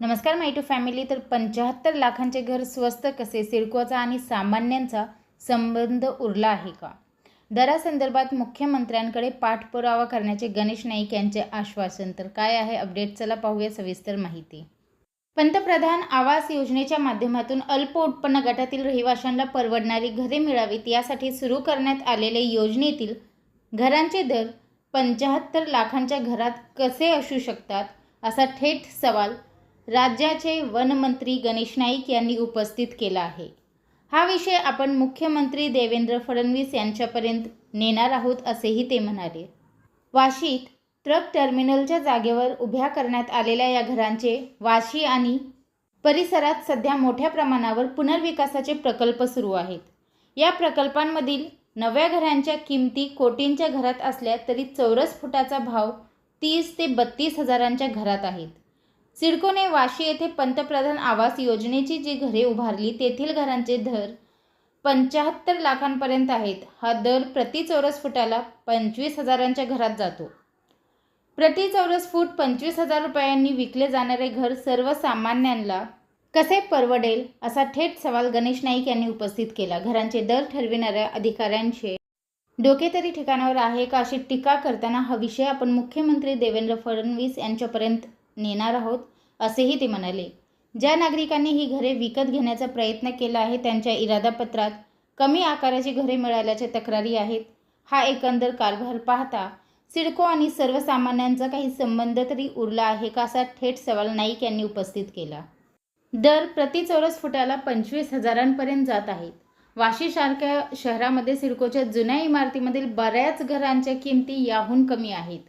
नमस्कार माय to family तर पंच्याहत्तर लाखांचे घर स्वस्त कसे? सिडकोचा आणि सामान्यांचा संबंध उरला आहे का? दरासंदर्भात मुख्यमंत्र्यांकडे पाठपुरावा करण्याचे गणेश नाईक यांचे आश्वासन. तर काय आहे अपडेट चला पाहूया सविस्तर माहिती. पंतप्रधान आवास योजनेच्या माध्यमातून अल्प उत्पन्न गटातील रहिवाशांना परवडणारी घरे मिळावीत यासाठी सुरू करण्यात आलेल्या योजनेतील घरांचे दर पंच्याहत्तर लाखांच्या घरात कसे असू शकतात? असा थेट सवाल राज्याचे वनमंत्री गणेश नाईक यांनी उपस्थित केला आहे. हा विषय आपण मुख्यमंत्री देवेंद्र फडणवीस यांच्यापर्यंत नेणार आहोत असेही ते म्हणाले. वाशीत ट्रक टर्मिनलच्या जागेवर उभ्या करण्यात आलेल्या या घरांचे वाशी आणि परिसरात सध्या मोठ्या प्रमाणावर पुनर्विकासाचे प्रकल्प सुरू आहेत. या प्रकल्पांमधील नव्या घरांच्या किमती कोटींच्या घरात असल्या तरी चौरस फुटाचा भाव तीस ते बत्तीस हजारांच्या घरात आहेत. सिडकोने वाशी येथे पंतप्रधान आवास योजनेची जी घरे उभारली तेथील घरांचे दर पंच्याहत्तर लाखांपर्यंत आहेत. हा दर प्रति चौरस फुटाला पंचवीस हजारांच्या घरात जातो. प्रति चौरस फूट पंचवीस हजार रुपयांनी विकले जाणारे घर सर्वसामान्यांना कसे परवडेल असा थेट सवाल गणेश नाईक यांनी उपस्थित केला. घरांचे दर ठरविणाऱ्या अधिकाऱ्यांचे डोके तरी ठिकाणावर आहे का अशी टीका करताना हा विषय आपण मुख्यमंत्री देवेंद्र फडणवीस यांच्यापर्यंत नेणार आहोत असेही ते म्हणाले. ज्या नागरिकांनी ही घरे विकत घेण्याचा प्रयत्न केला आहे त्यांच्या इरादापत्रात कमी आकाराची घरे मिळाल्याच्या तक्रारी आहेत. हा एकंदर कारभार पाहता सिडको आणि सर्वसामान्यांचा काही संबंध तरी उरला आहे का असा थेट सवाल नाईक यांनी उपस्थित केला. दर प्रति चौरस फुटाला पंचवीस हजारांपर्यंत जात आहेत. वाशीसारख्या शहरामध्ये सिडकोच्या जुन्या इमारतीमधील बऱ्याच घरांच्या किमती याहून कमी आहेत.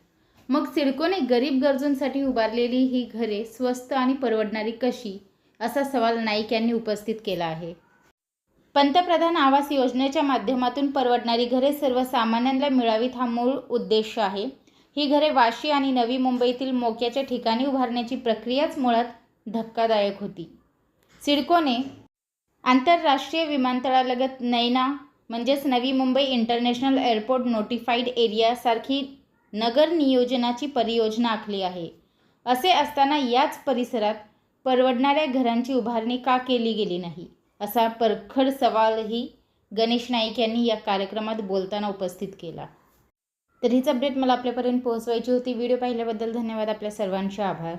मग सिडकोने गरीब गरजूंसाठी उभारलेली ही घरे स्वस्त आणि परवडणारी कशी? असा सवाल नाईक यांनी उपस्थित केला आहे. पंतप्रधान आवास योजनेच्या माध्यमातून परवडणारी घरे सर्वसामान्यांना मिळावीत हा मूळ उद्देश आहे. ही घरे वाशी आणि नवी मुंबईतील मोक्याच्या ठिकाणी उभारण्याची प्रक्रियाच मुळात धक्कादायक होती. सिडकोने आंतरराष्ट्रीय विमानतळालगत नैना म्हणजेच Navi Mumbai international airport notified एरियासारखी नगर नियोजनाची परियोजना आखली आहे. असे असताना याच परिसरात परवडणाऱ्या घरांची उभारणी का केली गेली नाही? असा परखड सवालही गणेश नाईक यांनी या कार्यक्रमात बोलताना उपस्थित केला. तर हीच अपडेट मला आपल्यापर्यंत पोहोचवायची होती. व्हिडिओ पाहिल्याबद्दल धन्यवाद. आपल्या सर्वांचे आभार.